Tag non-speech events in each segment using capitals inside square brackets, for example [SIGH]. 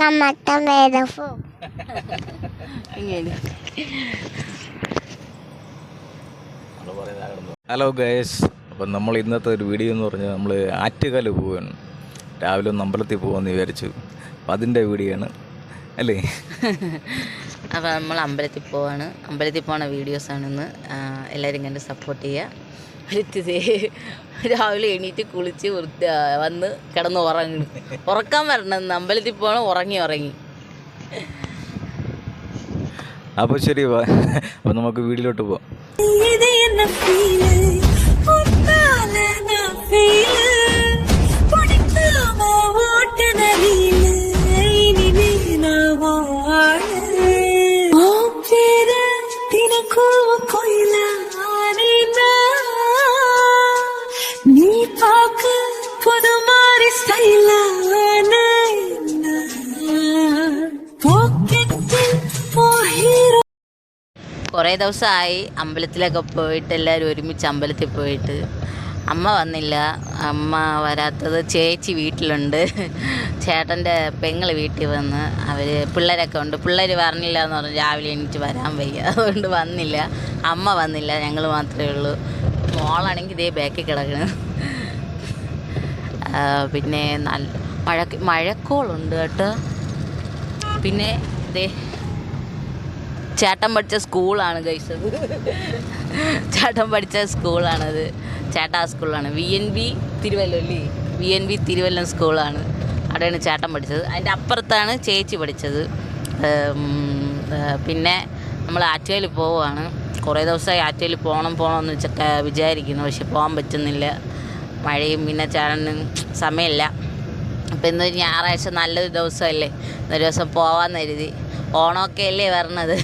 Makan mata medafu. ഇങ്ങനെ. Hello guys അപ്പം നമ്മൾ ഇന്നത്തെ ഒരു വീഡിയോ എന്ന് പറഞ്ഞാൽ നമ്മൾ ആറ്റുകാൽ പോവാണ്. രാവിലെ ഒന്ന് അമ്പലത്തിൽ പോകാമെന്ന് വിചാരിച്ചു. അപ്പം അതിന്റെ വീഡിയോ ആണ്. അല്ലേ? അപ്പോൾ നമ്മൾ അമ്പലത്തിൽ പോവാണ്. അമ്പലത്തിൽ പോണ വീഡിയോസാണ് ഇന്ന് എല്ലാവരും കണ്ട് സപ്പോർട്ട് ചെയ്യുക അടുത്തത് രാവിലെ എണീറ്റ് കുളിച്ച് വൃത്തി വന്ന് കിടന്ന് ഉറങ്ങി ഉറക്കാൻ വരണം. അമ്പലത്തിൽ പോകണം ഉറങ്ങി ഉറങ്ങി. അപ്പോൾ ശരി അപ്പോൾ അപ്പം നമുക്ക് വീട്ടിലോട്ട് പോവാം. കുറേ ദിവസമായി അമ്പലത്തിലൊക്കെ പോയിട്ട് എല്ലാവരും ഒരുമിച്ച് അമ്പലത്തിൽ പോയിട്ട്. അമ്മ വന്നില്ല. അമ്മ വരാത്തത് ചേച്ചി വീട്ടിലുണ്ട്. ചേട്ടന്റെ പെങ്ങൾ വീട്ടിൽ വന്ന് അവർ പിള്ളേരൊക്കെ ഉണ്ട്. പിള്ളേർ പറഞ്ഞില്ല എന്ന് പറഞ്ഞു രാവിലെ എണീറ്റ് വരാൻ വയ്യ. അതുകൊണ്ട് വന്നില്ല. അമ്മ വന്നില്ല. ഞങ്ങൾ മാത്രമേ ഉള്ളൂ. മോളാണെങ്കിൽ ഇതേ ബാക്കിൽ കിടക്കണ്. പിന്നെ നല്ല മഴ മഴക്കോളുണ്ട് കേട്ടോ. പിന്നെ ഇതേ ചേട്ടൻ പഠിച്ച സ്കൂളാണ് ഗൈസ് ചേട്ടൻ പഠിച്ച സ്കൂളാണത്. ചേട്ടാ സ്കൂളാണ് വി എൻ ബി തിരുവല്ലല്ലേ വി എൻ ബി തിരുവല്ലം സ്കൂളാണ്. അവിടെയാണ് ചേട്ടൻ പഠിച്ചത്. അതിന്റെ അപ്പുറത്താണ് ചേച്ചി പഠിച്ചത്. പിന്നെ നമ്മൾ ആറ്റുകയിൽ പോവുകയാണ്. കുറേ ദിവസമായി ആറ്റുകയിൽ പോകണം പോകണം എന്ന് വെച്ചൊക്കെ വിചാരിക്കുന്നു. പക്ഷെ പോകാൻ പറ്റുന്നില്ല. മഴയും പിന്നെ ചേട്ടനും സമയമില്ല. അപ്പോൾ ഇന്ന് ഞായറാഴ്ച നല്ലൊരു ദിവസമല്ലേ? ഒരു ദിവസം പോകാമെന്ന് കരുതി. ഓണമൊക്കെ അല്ലേ വരണത്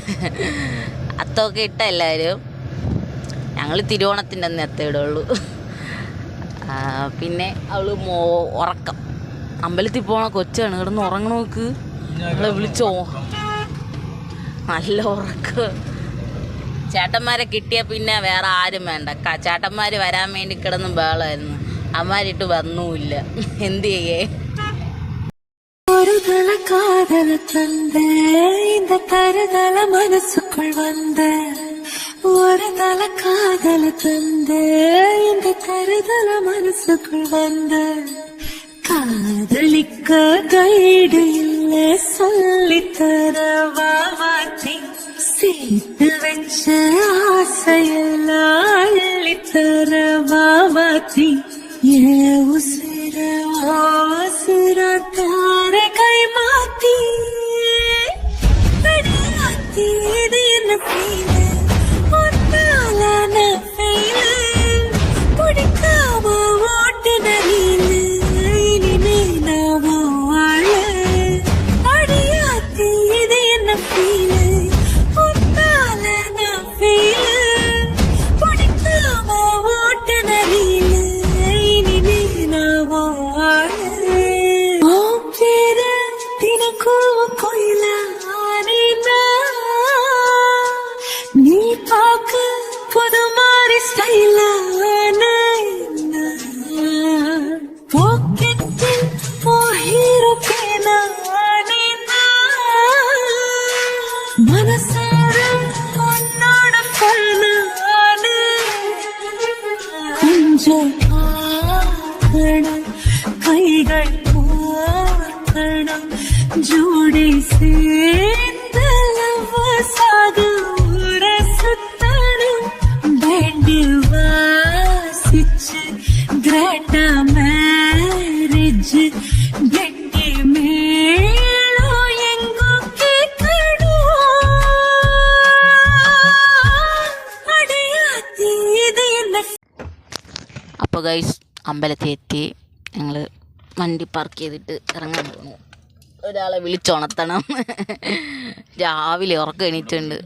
അത്തമൊക്കെ ഇട്ട എല്ലാവരും ഞങ്ങൾ തിരുവോണത്തിന്റെ അന്ന് അത്തയിടുള്ളൂ പിന്നെ അവൾ മോ ഉറക്കം. അമ്പലത്തിൽ പോണ കൊച്ചാണ്. കിടന്ന് ഉറങ്ങണോക്ക് അവളെ വിളിച്ചോ നല്ല ഉറക്കം. ചേട്ടന്മാരെ കിട്ടിയ പിന്നെ വേറെ ആരും വേണ്ട. ചേട്ടന്മാർ വരാൻ വേണ്ടി കിടന്ന് ബേളായിരുന്നു അമ്മാരിട്ട് വന്നുമില്ല. എന്തു ചെയ്യേ? காதல தந்த இந்த தருதல மனசுக்குள் வந்த ஒரு தல காதல தந்த இந்த தருதல மனசுக்குள் வந்த. காதலிக்க கைடு இல்ல சொல்லி தரவா சேர்த்து வச்ச ஆசையெல்லாம் தரவா மாத்தி ஏ உசிரவா பார்க்கணும் கைகள் பார்க்கணும் ஜோடி சேர்ந்த லவ்வசாக ஊர சுத்தணும் பேண்டு வாசிச்சு கிராண்டா மேரேஜ் கெட்டி மேளம் எங்கோ கேட்கணும் அடியாத்தி இது என்ன അപ്പോൾ ഗൈസ് അമ്പലത്തിൽ എത്തി. ഞങ്ങൾ വണ്ടി പാർക്ക് ചെയ്തിട്ട് ഇറങ്ങാൻ പോകുന്നു ഒരാളെ വിളിച്ചുണർത്തണം രാവിലെ ഉറക്കം എണീറ്റുണ്ട്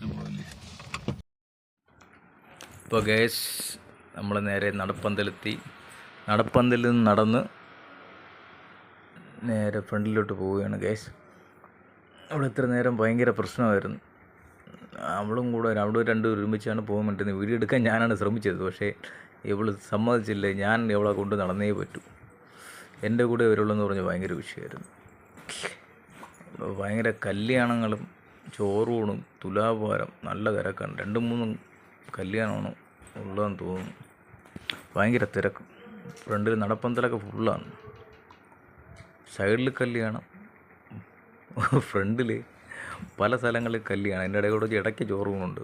ഇപ്പോൾ ഗേസ് നമ്മൾ നേരെ നടപ്പന്തലെത്തി. നടപ്പന്തലിൽ നിന്ന് നടന്ന് നേരെ ഫ്രണ്ടിലോട്ട് പോവുകയാണ് ഗേസ് അവിടെ ഇത്ര നേരം ഭയങ്കര പ്രശ്നമായിരുന്നു. അവളും കൂടെ അവിടെ രണ്ടും ഒരുമിച്ചാണ് പോകാൻ പറ്റുന്നത്. വീഡിയോ എടുക്കാൻ ഞാനാണ് ശ്രമിച്ചത്. പക്ഷേ ഇവൾ സമ്മതിച്ചില്ല? ഞാൻ ഇവളെ കൊണ്ട് നടന്നേ പറ്റൂ. എന്റെ കൂടെ വരുള്ളൂ എന്ന് പറഞ്ഞ് ഭയങ്കര വിഷയമായിരുന്നു. ഭയങ്കര കല്യാണങ്ങളും ചോറൂണും തുലാഭാരം നല്ല തിരക്കാണ്. രണ്ടും മൂന്നും കല്യാണമാണ് ഉള്ളതെന്ന് തോന്നുന്നു. ഭയങ്കര തിരക്ക്. ഫ്രണ്ടിൽ നടപ്പന്തലൊക്കെ ഫുള്ളാണ് സൈഡിൽ കല്യാണം ഫ്രണ്ടിൽ പല സ്ഥലങ്ങളിൽ കല്യാണം. എന്റെ ഇടയിൽ കൂടെ ഇടയ്ക്ക് ചോറൂണുണ്ട്.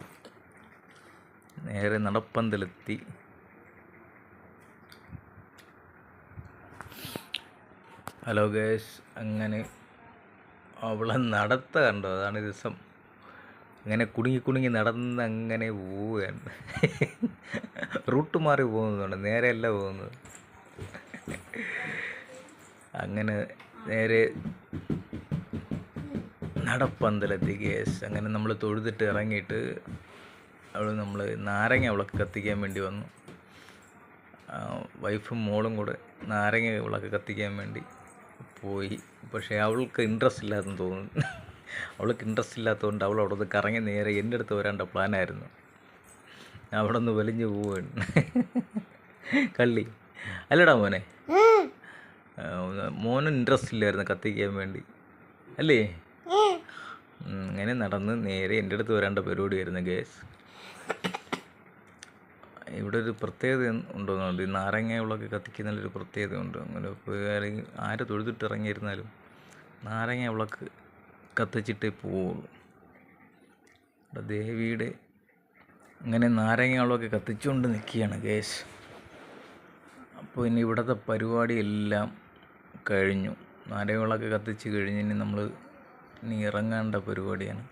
നേരെ നടപ്പന്തലെത്തി. ഹലോ ഗേഷ് അങ്ങനെ അവളെ നടത്ത കണ്ടോ? അതാണ് ദിവസം. അങ്ങനെ കുടുങ്ങി കുടുങ്ങി നടന്ന് അങ്ങനെ പോവുകയാണ്. റൂട്ട് മാറി പോകുന്നതാണ് നേരെയല്ല പോകുന്നത്. അങ്ങനെ നേരെ നടപ്പന്തലെത്തി ഗേസ്. അങ്ങനെ നമ്മൾ തൊഴുതിട്ട് ഇറങ്ങിയിട്ട് അവൾ നമ്മൾ നാരങ്ങ വിളക്ക് കത്തിക്കാൻ വേണ്ടി വന്നു. വൈഫും മോളും കൂടെ നാരങ്ങ വിളക്ക് കത്തിക്കാൻ വേണ്ടി പോയി. പക്ഷേ അവൾക്ക് ഇൻട്രസ്റ്റ് ഇല്ലാതെന്ന് തോന്നുന്നു. അവൾക്ക് ഇൻട്രസ്റ്റ് ഇല്ലാത്തതുകൊണ്ട് അവൾ അവിടെ നിന്ന് കറങ്ങി നേരെ എന്റെ അടുത്ത് വരാണ്ട പ്ലാനായിരുന്നു അവിടെ നിന്ന് വലിഞ്ഞു പോവാണ്. കള്ളി. അല്ലടാ മോനെ. മോനും ഇൻട്രസ്റ്റ് ഇല്ലായിരുന്നു കത്തിക്കാൻ വേണ്ടി. അല്ലേ? അങ്ങനെ നടന്ന് നേരെ എന്റെ അടുത്ത് വരേണ്ട പരിപാടിയായിരുന്നു ഗ്യാസ് ഇവിടെ ഒരു പ്രത്യേകത ഉണ്ടോ എന്നുള്ളത് ഈ നാരങ്ങ വിളക്ക് കത്തിക്കുന്നതിലൊരു പ്രത്യേകത ഉണ്ട്. അങ്ങനെ ആരെങ്കിലും ആര് തൊഴുതിട്ട് ഇറങ്ങിയിരുന്നാലും നാരങ്ങ വിളക്ക് കത്തിച്ചിട്ടേ പോവുള്ളൂ. ഇവിടെ ദേവിയുടെ അങ്ങനെ നാരങ്ങ വിളക്ക് കത്തിച്ചുകൊണ്ട് നിൽക്കുകയാണ് കേസ് അപ്പോൾ ഇനി ഇവിടുത്തെ പരിപാടിയെല്ലാം കഴിഞ്ഞു. നാരങ്ങ വിളക്ക് കത്തിച്ച് കഴിഞ്ഞ് ഇനി നമ്മൾ ഇനി ഇറങ്ങേണ്ട പരിപാടിയാണ്.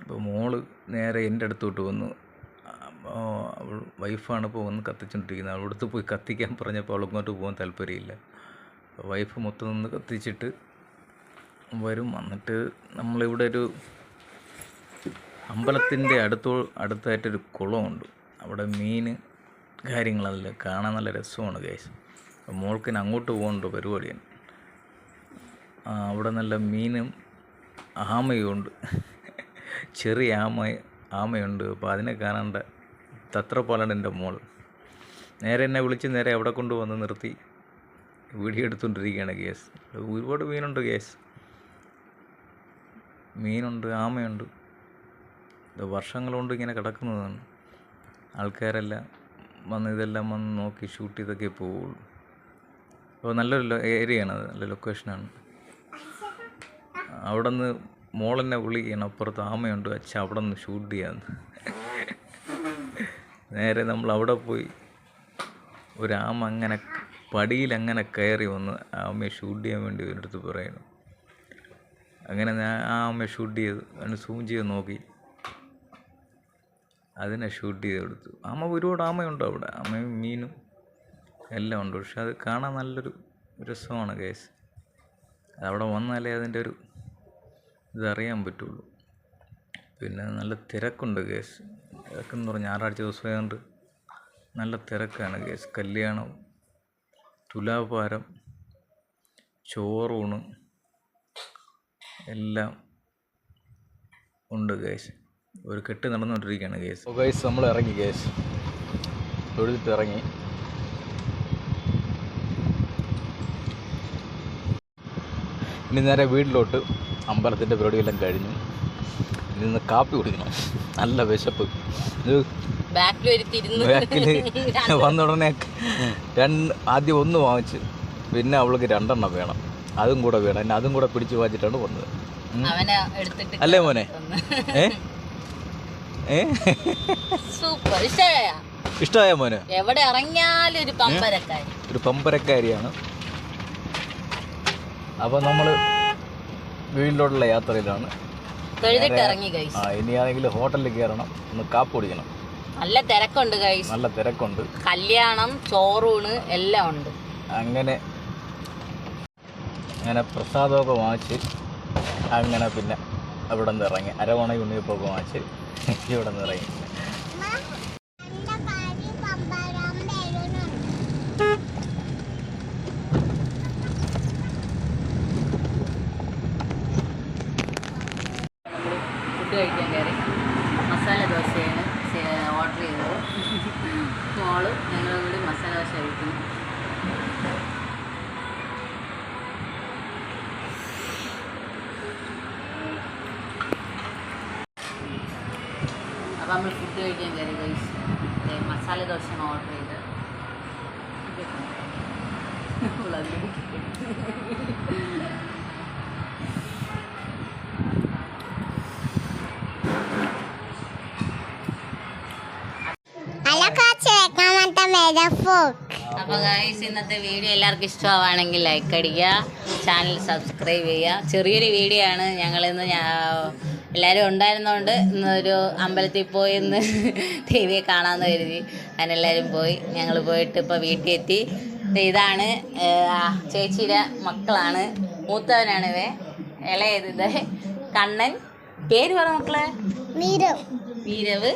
അപ്പോൾ മോൾ നേരെ എന്റെ അടുത്തോട്ട് വന്നു. അവൾ വൈഫാണ് ഒന്ന് കത്തിച്ചുകൊണ്ടിരിക്കുന്നത് അവളടുത്ത് പോയി കത്തിക്കാൻ പറഞ്ഞപ്പോൾ അവൾ ഇങ്ങോട്ട് പോകാൻ താല്പര്യമില്ല. വൈഫ് മൊത്തം നിന്ന് കത്തിച്ചിട്ട് വരും. വന്നിട്ട് നമ്മളിവിടെ ഒരു അമ്പലത്തിന്റെ അടുത്തോ അടുത്തായിട്ടൊരു കുളമുണ്ട്. അവിടെ മീൻ കാര്യങ്ങളല്ല കാണാൻ നല്ല രസമാണ് കേസ് മോൾക്കിന് അങ്ങോട്ട് പോകേണ്ട പരിപാടിയാണ്. അവിടെ നല്ല മീനും ആമയും ഉണ്ട്. ചെറിയ ആമ ആമയുണ്ട്. അപ്പോൾ അതിനെ കാണേണ്ട തത്രപ്പാലാണ് എന്റെ മോൾ. നേരെ എന്നെ വിളിച്ച് നേരെ അവിടെ കൊണ്ടുവന്ന് നിർത്തി. വീഡിയോ എടുത്തുകൊണ്ടിരിക്കുകയാണ് കേസ് ഒരുപാട് മീനുണ്ട് കേസ് മീനുണ്ട് ആമയുണ്ട്. ഇത് വർഷങ്ങൾ കൊണ്ട് ഇങ്ങനെ കിടക്കുന്നതാണ്. ആൾക്കാരെല്ലാം വന്ന് ഇതെല്ലാം വന്ന് നോക്കി ഷൂട്ട് ചെയ്തൊക്കെ പോവുള്ളൂ. അപ്പോൾ നല്ലൊരു ഏരിയയാണ് അത്. നല്ല ലൊക്കേഷനാണ്. അവിടെ നിന്ന് മോളെന്നെ വിളിക്കുകയാണ്. അപ്പുറത്ത് ആമയുണ്ട് അച്ഛൻ അവിടെ നിന്ന് ഷൂട്ട് ചെയ്യാന്ന് നേരെ നമ്മൾ അവിടെ പോയി. ഒരാമ അങ്ങനെ പടിയിൽ അങ്ങനെ കയറി വന്ന് ആമയെ ഷൂട്ട് ചെയ്യാൻ വേണ്ടി ഒരിടത്ത് പറയുന്നു. അങ്ങനെ ഞാൻ ആ ആമയെ ഷൂട്ട് ചെയ്ത് അതിന് സൂം ചെയ്ത് നോക്കി. അതിനെ ഷൂട്ട് ചെയ്ത് കൊടുത്തു ആമ ഒരുപാട് ആമയുണ്ട് അവിടെ. ആമയും മീനും എല്ലാം ഉണ്ട്. പക്ഷെ അത് കാണാൻ നല്ലൊരു രസമാണ് കേസ് അവിടെ വന്നാലേ അതിന്റെ ഒരു ഇതറിയാൻ പറ്റുള്ളൂ. പിന്നെ നല്ല തിരക്കുണ്ട് കേസ് തിരക്കെന്ന് പറഞ്ഞാൽ ഞായറാഴ്ച ദിവസമായതുകൊണ്ട് നല്ല തിരക്കാണ് കേസ് കല്യാണം തുലാഭാരം ചോറൂണ് എല്ലാം ഉണ്ട് കേസ് ഒരു കെട്ട് നടന്നുകൊണ്ടിരിക്കുകയാണ് കേസ് കേസ് നമ്മൾ ഇറങ്ങി കേസ് തൊഴുതിട്ട് ഇറങ്ങി. ഇനി നേരെ വീട്ടിലോട്ട് അമ്പലത്തിന്റെ പരിപാടിയെല്ലാം കഴിഞ്ഞു. ഇനി നിന്ന് കാപ്പി കുടിക്കണം. നല്ല വിശപ്പ്. ബാക്കിൽ [LAUGHS] വന്ന ഉടനെ രണ്ട് ആദ്യം ഒന്ന് വാങ്ങിച്ച് പിന്നെ അവൾക്ക് രണ്ടെണ്ണം വേണം. അതും കൂടെ വേണം. എന്നെ അതും കൂടെ പിടിച്ച് വാങ്ങിച്ചിട്ടാണ് വന്നത് അല്ലേ മോനെ? [LAUGHS] ഇഷ്ടമായ? ഇഷ്ടമായ മോനെ? എവിടെ ഇറങ്ങിയാലും ഒരു പമ്പരക്കാരി. ഒരു പമ്പരക്കാരിയാണ്. അപ്പോൾ നമ്മൾ വീട്ടിലോട്ടുള്ള യാത്രയിലാണ്. ഇനിയാണെങ്കിൽ ഹോട്ടലിൽ കയറണം. ഒന്ന് കാപ്പ് കുടിക്കണം. നല്ല തിരക്കുണ്ട് കൈസ് നല്ല തിരക്കുണ്ട്. കല്യാണം ചോറൂണ് എല്ലാം ഉണ്ട്. അങ്ങനെ അങ്ങനെ പ്രസാദമൊക്കെ വാങ്ങിച്ച് അങ്ങനെ പിന്നെ അവിടെ നിന്ന് ഇറങ്ങി. അരവണ ഉണ്ണിയപ്പൊക്കെ വാങ്ങിച്ച് ഇവിടെ നിന്ന് ഇറങ്ങി. ഞങ്ങൾ കൂടി മസാല ദോശ കഴിക്കുന്നു അപ്പോൾ നമ്മൾ ഫുഡ് കഴിക്കാൻ കയറി കഴിച്ചു മസാല ദോശ ഓർഡർ ചെയ്ത് ഉള്ളത് അപ്പോൾ ഗൈസ് ഇന്നത്തെ വീഡിയോ എല്ലാവർക്കും ഇഷ്ടമാവുകയാണെങ്കിൽ ലൈക്ക് അടിക്കുക ചാനൽ സബ്സ്ക്രൈബ് ചെയ്യുക. ചെറിയൊരു വീഡിയോ ആണ്. ഞങ്ങളിന്ന് ഇന്ന് എല്ലാവരും ഉണ്ടായിരുന്നതുകൊണ്ട് ഇന്നൊരു അമ്പലത്തിൽ പോയി ഇന്ന് [LAUGHS] ദേവിയെ കാണാമെന്ന് കരുതി. അതിനെല്ലാവരും പോയി. ഞങ്ങൾ പോയിട്ട് ഇപ്പോൾ വീട്ടിൽ എത്തി ഇതാണ് ചേച്ചിയുടെ മക്കളാണ്. മൂത്തവനാണ് ഇവ ഇളയത് കണ്ണൻ. പേര് പറ മക്കളെ. നീരവ്. നീരവ്.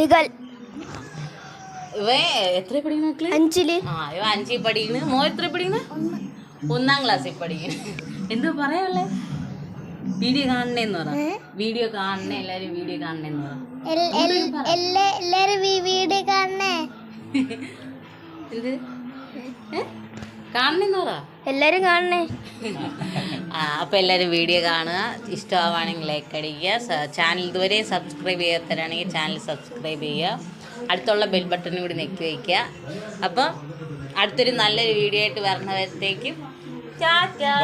നികൾ എത്ര പഠിക്കുന്ന മക്കൾ? അഞ്ചിൽ. ആ ഇവ അഞ്ചിൽ പഠിക്കുന്നു. മോ എത്ര പഠിക്കുന്നു? ഒന്നാം ക്ലാസ്സിൽ പഠിക്കുന്നു. എന്തോ പറയാനുള്ളേ? വീഡിയോ കാണണേന്ന് പറ. വീഡിയോ കാണണേ എല്ലാരും വീഡിയോ കാണണേന്ന് പറ. എല്ലാരും വീഡിയോ കാണണേ. എന്ത്? ഏ? കാണണേന്ന് പറ. എല്ലാരും കാണണേ. ആ അപ്പോൾ എല്ലാവരും വീഡിയോ കാണുക. ഇഷ്ടമാവുകയാണെങ്കിൽ ലൈക്ക് അടിക്കുക. ചാനൽ ഇതുവരെ സബ്സ്ക്രൈബ് ചെയ്യാത്തവരാണെങ്കിൽ ചാനൽ സബ്സ്ക്രൈബ് ചെയ്യുക. അടുത്തുള്ള ബെൽ ബട്ടണും കൂടി നെക്കി വയ്ക്കുക അപ്പം അടുത്തൊരു നല്ലൊരു വീഡിയോ ആയിട്ട് വരണവരത്തേക്കും. ചാറ്റാ